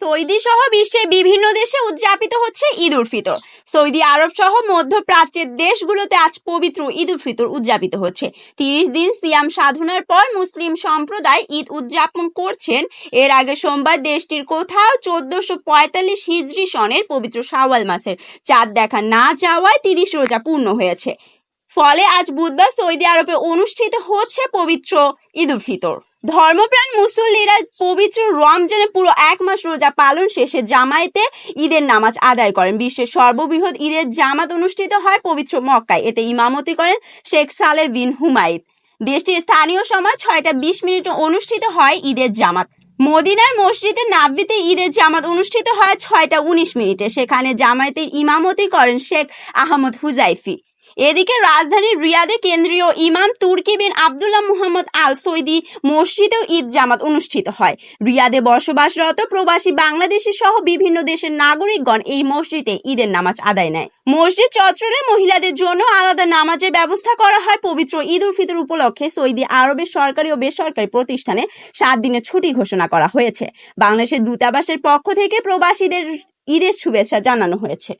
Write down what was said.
Saudi সহ বিশ্বের বিভিন্ন দেশে উদযাপিত হচ্ছে ঈদ উল ফিতর। সৌদি আরব সহ মধ্যপ্রাচ্যের দেশগুলোতে আজ পবিত্র ঈদ উল ফিতর উদযাপিত হচ্ছে। তিরিশ দিন সিয়াম সাধনার পর মুসলিম সম্প্রদায় ঈদ উদযাপন করছেন। এর আগে সোমবার দেশটির কোথাও চোদ্দশো পঁয়তাল্লিশ হিজরি সনের পবিত্র শাওয়াল মাসের চাঁদ দেখা না যাওয়ায় তিরিশ রোজা পূর্ণ হয়েছে। ফলে আজ বুধবার সৌদি আরবে অনুষ্ঠিত হচ্ছে পবিত্র ঈদ উল ফিতর। ধর্মপ্রাণ মুসল্লিরা পবিত্র রমজানে পুরো এক মাস রোজা পালন শেষে জামায়াতে ঈদের নামাজ আদায় করেন। বিশ্বের সর্ববৃহৎ ঈদের জামাত অনুষ্ঠিত হয় পবিত্র মক্কায়। এতে ইমামতি করেন শেখ সালে বিন হুমায়দ দেশটির স্থানীয় সময় ছয়টা বিশ মিনিটে অনুষ্ঠিত হয় ঈদের জামাত। মদিনার মসজিদে নাব্বিতে ঈদের জামাত অনুষ্ঠিত হয় ছয়টা উনিশ মিনিটে। সেখানে জামায়াতের ইমামতি করেন শেখ আহমদ হুজাইফি। এদিকে রাজধানীর রিয়াদে কেন্দ্রীয় ইমাম তুর্কি বিন আবদুল্লাহ মুহাম্মদ আল সৈদি মসজিদেও ঈদ জামাত অনুষ্ঠিত হয়। রিয়াদে বসবাসরত প্রবাসী বাংলাদেশি সহ বিভিন্ন দেশের নাগরিকগণ এই মসজিদে ঈদের নামাজ আদায় নেয়। মসজিদ চত্বরে মহিলাদের জন্য আলাদা নামাজের ব্যবস্থা করা হয়। পবিত্র ঈদ উল ফিতর উপলক্ষে সৌদি আরবের সরকারি ও বেসরকারি প্রতিষ্ঠানে সাত দিনের ছুটি ঘোষণা করা হয়েছে। বাংলাদেশের দূতাবাসের পক্ষ থেকে প্রবাসীদের ঈদের শুভেচ্ছা জানানো হয়েছে।